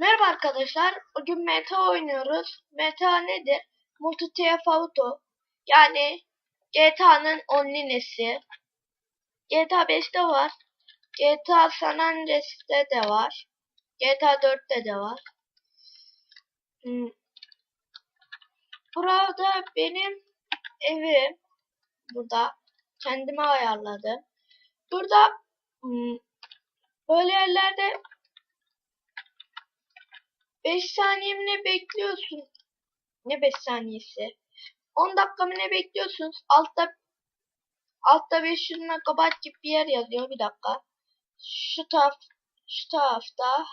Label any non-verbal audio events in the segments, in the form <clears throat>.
Merhaba arkadaşlar. Bugün meta oynuyoruz. Meta nedir? Multi Auto. Yani GTA'nın onlinesi. GTA 5'te var. GTA San Andreas'te de var. GTA 4'te de var. Hmm. Burada benim evim. Burada kendime ayarladım. Burada hmm, böyle yerlerde 5 saniye mi ne bekliyorsun? Ne 5 saniyesi? 10 dakika mı ne bekliyorsunuz? Altta altta 500 megabayt gibi bir yer yazıyor. Bir dakika. Şu taraf şu tarafta.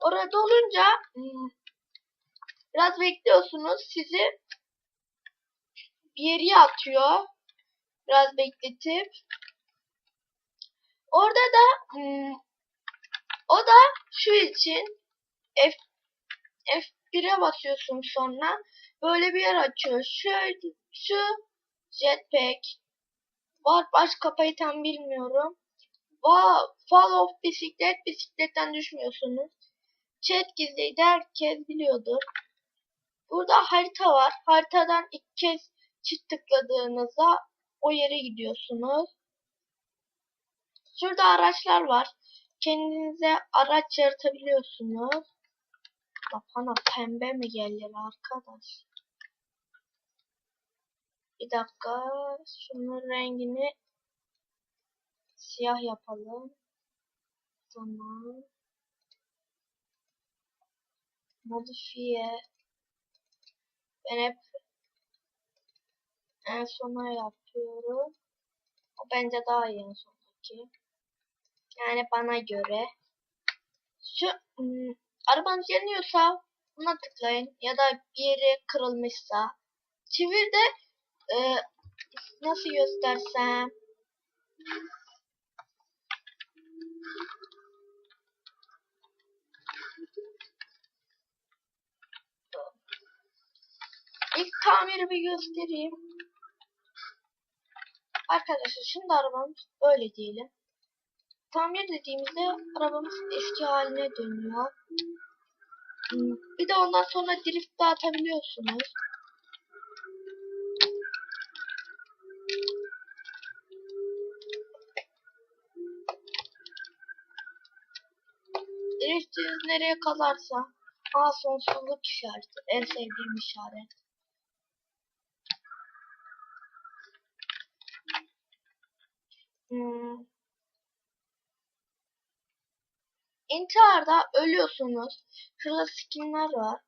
Orada olunca hmm, biraz bekliyorsunuz. Sizi bir yere atıyor. Biraz bekletip. Orada da hmm, o da şu için F F1'e basıyorsun sonra böyle bir yer açıyor. Şöyle şu jetpack var baş kafayı tam bilmiyorum. Va fall of bisiklet bisikletten düşmüyorsunuz. Chat gizliydi herkes biliyordur. Burada harita var. Haritadan ilk kez çift tıkladığınızda o yere gidiyorsunuz. Şurada araçlar var. Kendinize araç yaratabiliyorsunuz. Bana pembe mi gelir arkadaş? Bir dakika. Şunun rengini siyah yapalım. Tamam. Modifiye. Ben hep en sona yapıyorum. O bence daha iyi en sondaki. Yani bana göre. Şu ım, arabanız yanıyorsa buna tıklayın ya da bir yeri kırılmışsa çevir de e, nasıl göstersem İlk tamiri bir göstereyim. Arkadaşlar şimdi arabamız böyle diyelim. Tamir dediğimizde arabamız eski haline dönüyor. Bir de ondan sonra drift de atabiliyorsunuz. Drift nereye kalarsa Aa sonsuzluk işareti. En sevdiğim işaret. Hmm. İntiharda ölüyorsunuz. Şurada skinler var.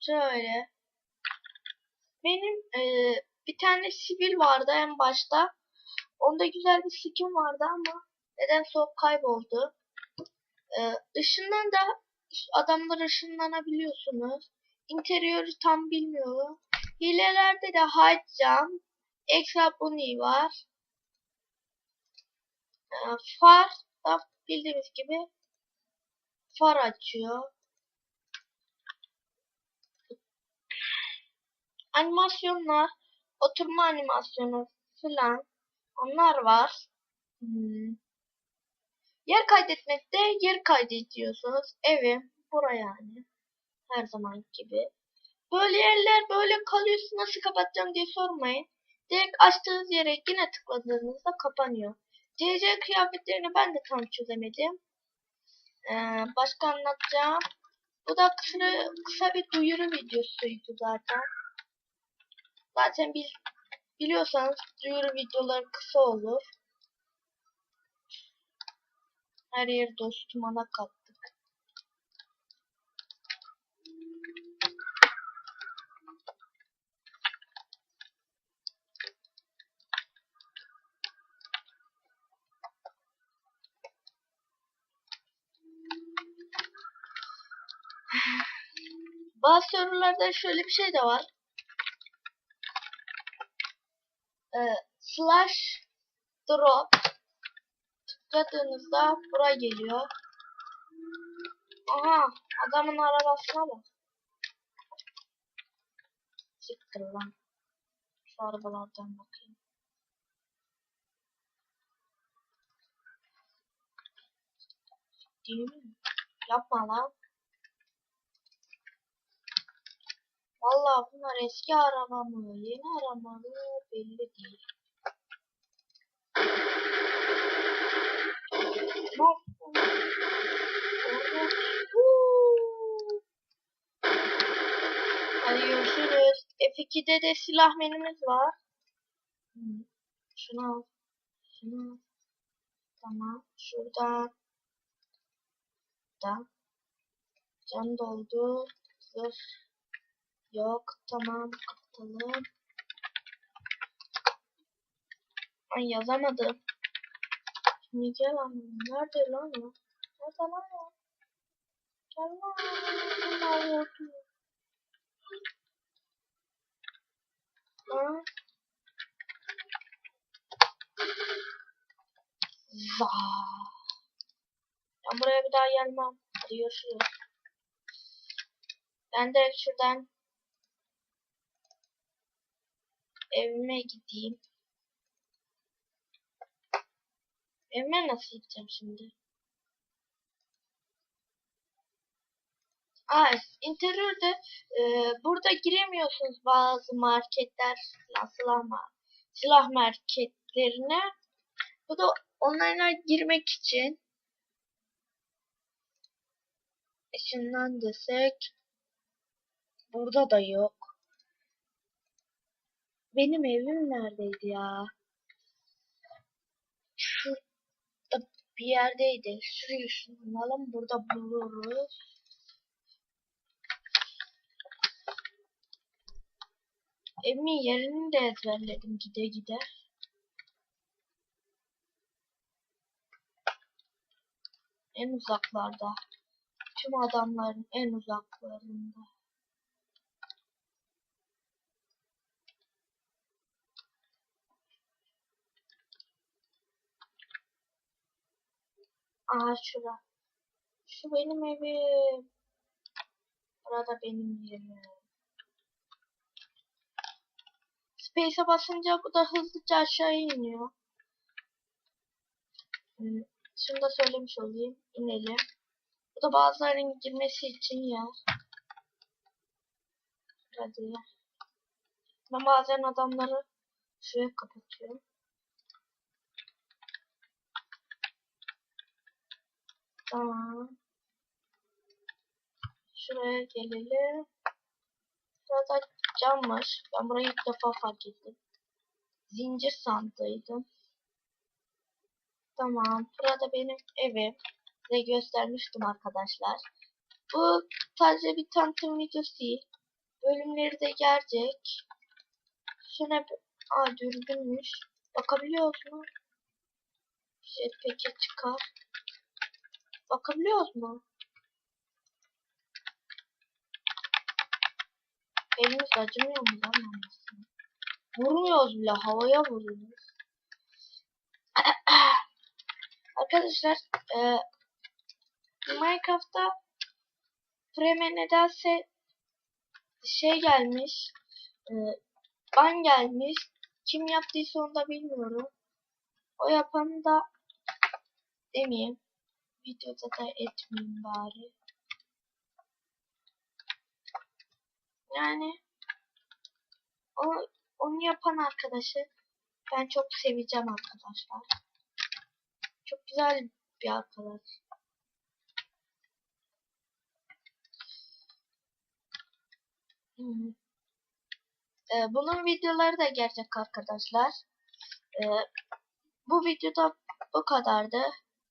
Şöyle. Benim e, bir tane sivil vardı en başta. Onda güzel bir skin vardı ama nedense o kayboldu. E, ışından da adamlar ışınlanabiliyorsunuz. İnteriörü tam bilmiyorum. Hilelerde de hide jump, extra bunny var. E, far da bildiğimiz gibi far açıyor. Animasyonlar, oturma animasyonu filan onlar var. Hmm. Yer kaydetmekte yer kaydediyorsunuz. Evim bura yani. Her zaman gibi. Böyle yerler böyle kalıyorsa nasıl kapatacağım diye sormayın. Direkt açtığınız yere yine tıkladığınızda kapanıyor. CC kıyafetlerini ben de tam çözemedim. Ee, başka anlatacağım. Bu da kısa, kısa bir duyuru videosuydu zaten. Zaten bil, biliyorsanız duyuru videoları kısa olur. Her yer dostum ana Bazı sorularda şöyle bir şey de var. Ee, slash drop tıkladığınızda buraya geliyor. Aha adamın arabasına bak. Siktir lan. Şu arabalardan bakayım. Değil mi? Yapma lan. Vallahi bunlar eski araba mı, yeni araba mı belli değil. Bak. Hadi görüşürüz. F2'de de silah menümüz var. Şunu al. Şunu al. Tamam. Şuradan. Da. Can doldu. Zırh. Yok. Tamam. Kapatalım. Ay yazamadım. Şimdi gel annem. Nerede lan o? Nerede lan o? Gel lan. Lan. Za. Ben buraya bir daha gelmem. Hadi görüşürüz. Ben de şuradan evime gideyim. Evime nasıl gideceğim şimdi? Aa, interiörde e, burada giremiyorsunuz bazı marketler, silah, silah, silah marketlerine. Bu da online'a girmek için. Şundan desek. Burada da yok. Benim evim neredeydi ya? Şurada bir yerdeydi. Şurayı şunalım. Burada buluruz. Evimin yerini de ezberledim gide gide. En uzaklarda. Tüm adamların en uzaklarında. Aha şura. Şu benim evim. Burada benim yerim. Space'e basınca bu da hızlıca aşağı iniyor. Hmm, Şunu da söylemiş olayım. İnelim. Bu da bazılarının girmesi için yer. Hadi. Ben bazen adamları şuraya kapatıyorum. Tamam. Şuraya gelelim. Burada cammış. Ben burayı ilk defa fark ettim. Zincir sandıydım. Tamam. Burada benim evim. Size göstermiştim arkadaşlar. Bu sadece bir tanıtım videosu değil. Bölümleri de gelecek. Şuna. Aa dürbünmüş. Bakabiliyoruz mu? Jetpack'e çıkar. Bakabiliyoruz mu? Elimiz acımıyor mu lan? Vurmuyoruz bile havaya vuruyoruz. <clears throat> Arkadaşlar e, Minecraft'ta Prem'e nedense şey gelmiş e, ban gelmiş. Kim yaptıysa onu da bilmiyorum. O yapanı da demeyeyim. Videoda da etmeyeyim bari. Yani o onu yapan arkadaşı ben çok seveceğim arkadaşlar. Çok güzel bir arkadaş. Ee, bunun videoları da gelecek arkadaşlar. Ee, bu videoda bu kadardı.